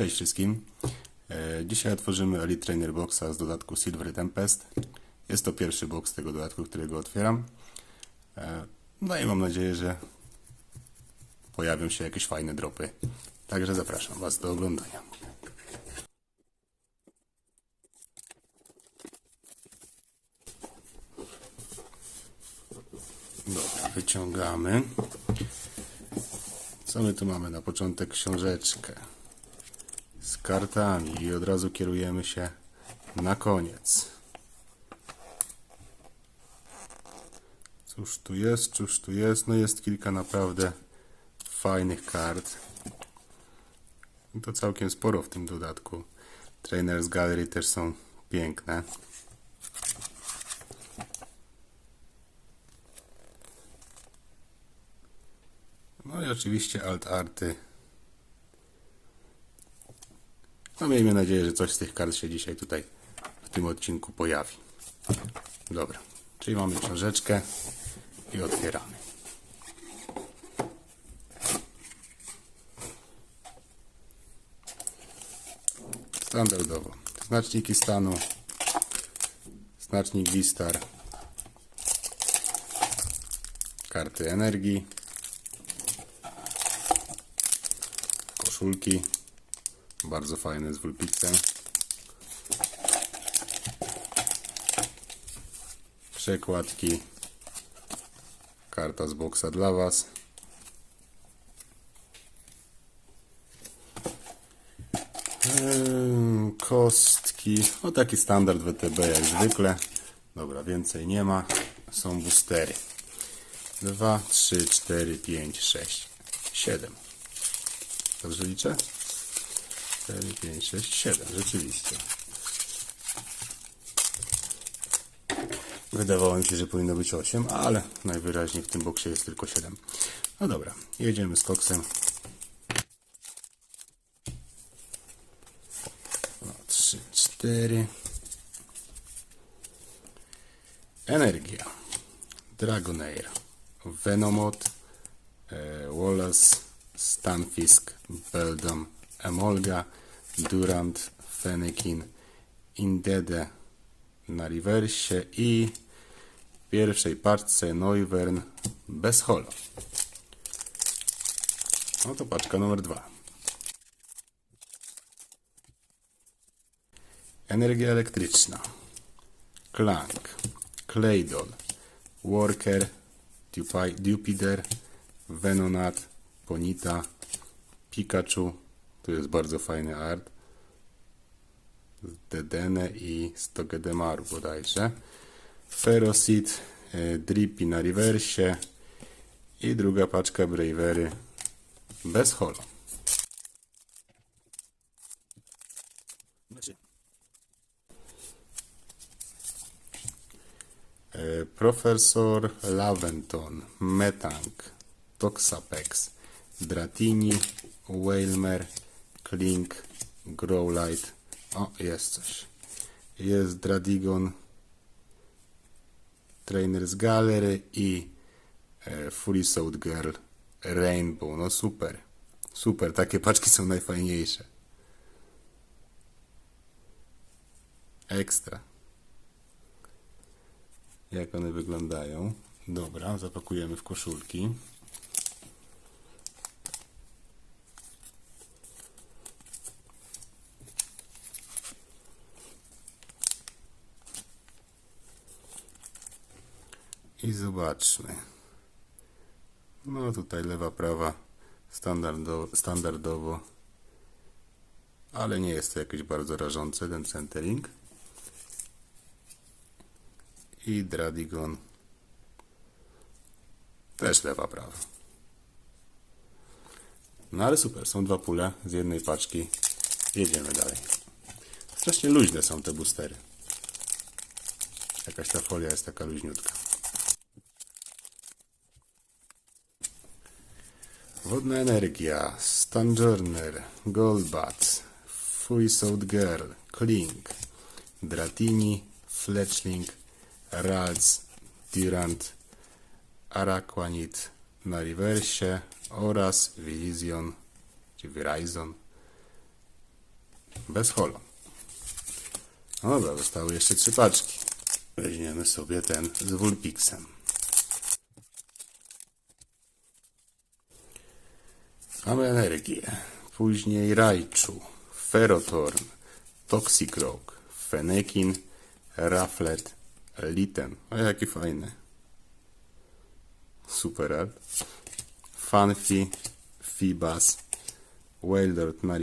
Cześć wszystkim. E, Dzisiaj otworzymy Elite Trainer Boxa z dodatku Silver Tempest. Jest to pierwszy box tego dodatku, którego otwieram. E, No i mam nadzieję, że pojawią się jakieś fajne dropy. Także zapraszam Was do oglądania. Dobra, wyciągamy. Co my tu mamy? Na początek książeczkę kartami i od razu kierujemy się na koniec. Cóż tu jest, cóż tu jest? No jest kilka naprawdę fajnych kart. I to całkiem sporo w tym dodatku. Trainers Gallery też są piękne. No i oczywiście alt arty. No miejmy nadzieję, że coś z tych kart się dzisiaj tutaj w tym odcinku pojawi. Dobra, czyli mamy książeczkę i otwieramy. Standardowo. Znaczniki stanu. Znacznik Wistar. Karty energii. Koszulki. Bardzo fajne z Vulpixem. Przekładki. Karta z boksa dla Was. Eee, Kostki. O taki standard WTB jak zwykle. Dobra, więcej nie ma. Są boostery. 2, 3, 4, 5, 6, 7. Dobrze liczę? 4, 5, 6, 7. Rzeczywiście. Wydawało mi się, że powinno być 8, ale najwyraźniej w tym boksie jest tylko 7. No dobra, jedziemy z koksem. No, 3, 4. Energia. Dragonair. Venomot. E, Wallace. Stanfisk. Beldam. Emolga. Durant. Fennekin. Indede na rewersie i w pierwszej paczce Neuvern bez holo. No to paczka numer dwa. Energia elektryczna. Klank. Claydol. Worker. Dupi- Dupider. Venonat. Ponita. Pikachu. Tu jest bardzo fajny art. Dedene i Stogedemaru bodajże. Ferocid, e, Drippy na rewersie i druga paczka Bravery bez holo. E, Profesor Laventon, Metank, Toxapex, Dratini, Whalmer, Klink, Growlite. O, jest coś. Jest Dradigon, Trainers Gallery i e, Fully Sold Girl Rainbow. No super. Super, takie paczki są najfajniejsze. Ekstra. Jak one wyglądają? Dobra, zapakujemy w koszulki. I zobaczmy. No tutaj lewa, prawa standardowo, standardowo. Ale nie jest to jakieś bardzo rażące ten centering. I Dradigon. Też lewa, prawa. No ale super, są dwa pule z jednej paczki. Jedziemy dalej. Strasznie luźne są te boostery. Jakaś ta folia jest taka luźniutka. Wodna energia, Stanjorner, Goldbat, Fuisout Girl, Klink, Dratini, Fletchling, Ralz, Durant, Araquanid na rewersie oraz Virizion, czy Verizon Bez holo. Dobra, zostały jeszcze trzy paczki. Weźmiemy sobie ten z Vulpixem. Mamy energię. Później Raichu, Ferrotorn, Toxic Rogue, Fennekin, Rafflet, Litem. O, jaki fajny. Super. Fanfi, Fibas, Wailord na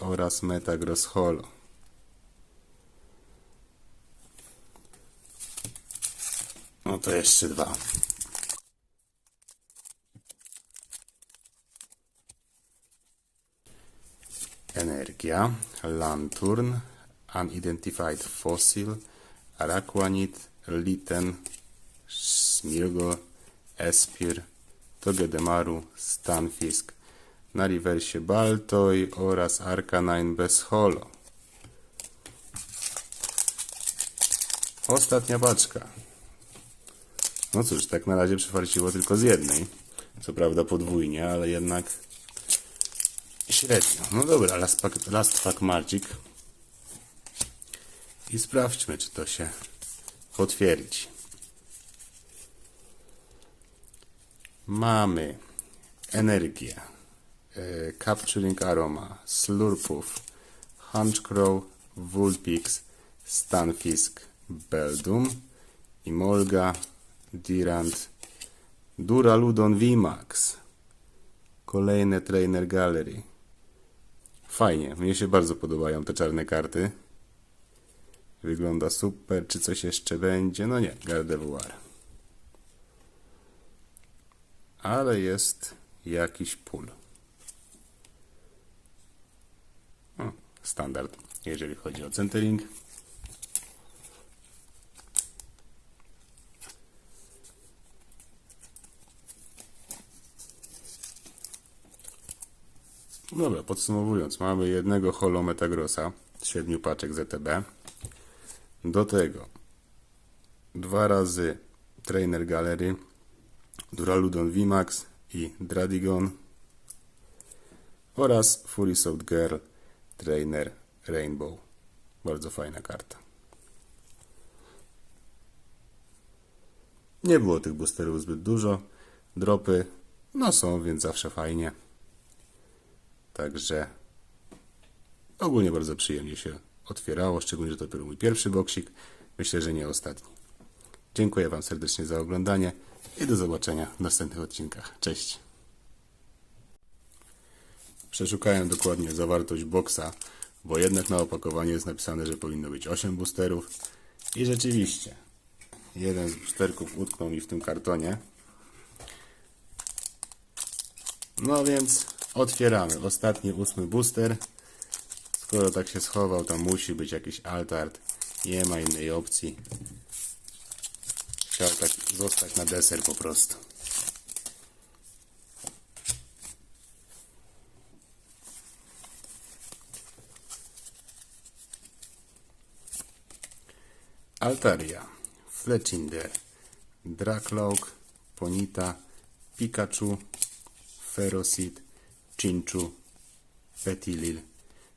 oraz Metagross Holo. No to jeszcze dwa. Energia, Lanturn, Unidentified Fossil, Araquanid, Litten, Smirgo, Espir, Togedemaru, Stanfisk, na rewersie Baltoj oraz Arcanine bez holo. Ostatnia paczka. No cóż, tak na razie przyfarciło tylko z jednej. Co prawda podwójnie, ale jednak średnio. No dobra, last pack, last pack magic. I sprawdźmy, czy to się potwierdzi. Mamy energię, e, Capturing Aroma, Slurpów, Hunchcrow, Vulpix, Stunfisk, Beldum, Imolga, Dirant, Duraludon VMAX. Kolejne Trainer Gallery. Fajnie, mnie się bardzo podobają te czarne karty. Wygląda super, czy coś jeszcze będzie? No nie, Gardevoir. Ale jest jakiś pól. Standard, jeżeli chodzi o centering. Dobra, podsumowując, mamy jednego holo Metagrossa z 7 paczek ZTB. Do tego dwa razy Trainer Gallery, Duraludon VMAX i Dradigon oraz Fury Soft Girl Trainer Rainbow. Bardzo fajna karta. Nie było tych boosterów zbyt dużo. Dropy no są, więc zawsze fajnie. Także ogólnie bardzo przyjemnie się otwierało, szczególnie, że to dopiero mój pierwszy boksik. Myślę, że nie ostatni. Dziękuję Wam serdecznie za oglądanie i do zobaczenia w następnych odcinkach. Cześć! Przeszukałem dokładnie zawartość boksa, bo jednak na opakowaniu jest napisane, że powinno być 8 boosterów i rzeczywiście jeden z boosterków utknął mi w tym kartonie. No więc otwieramy. Ostatni, ósmy booster. Skoro tak się schował, to musi być jakiś altart. Nie ma innej opcji. Chciał tak zostać na deser po prostu. Altaria, Fletchinder, Draclauk, Ponita, Pikachu, Ferocid, Chinchu, Petilil,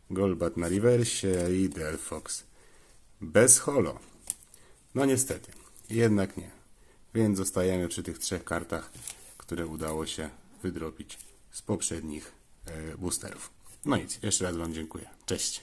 Golbat na rewersie i Delphox. Bez holo. No niestety, jednak nie. Więc zostajemy przy tych trzech kartach, które udało się wydropić z poprzednich e, boosterów. No nic, jeszcze raz Wam dziękuję. Cześć.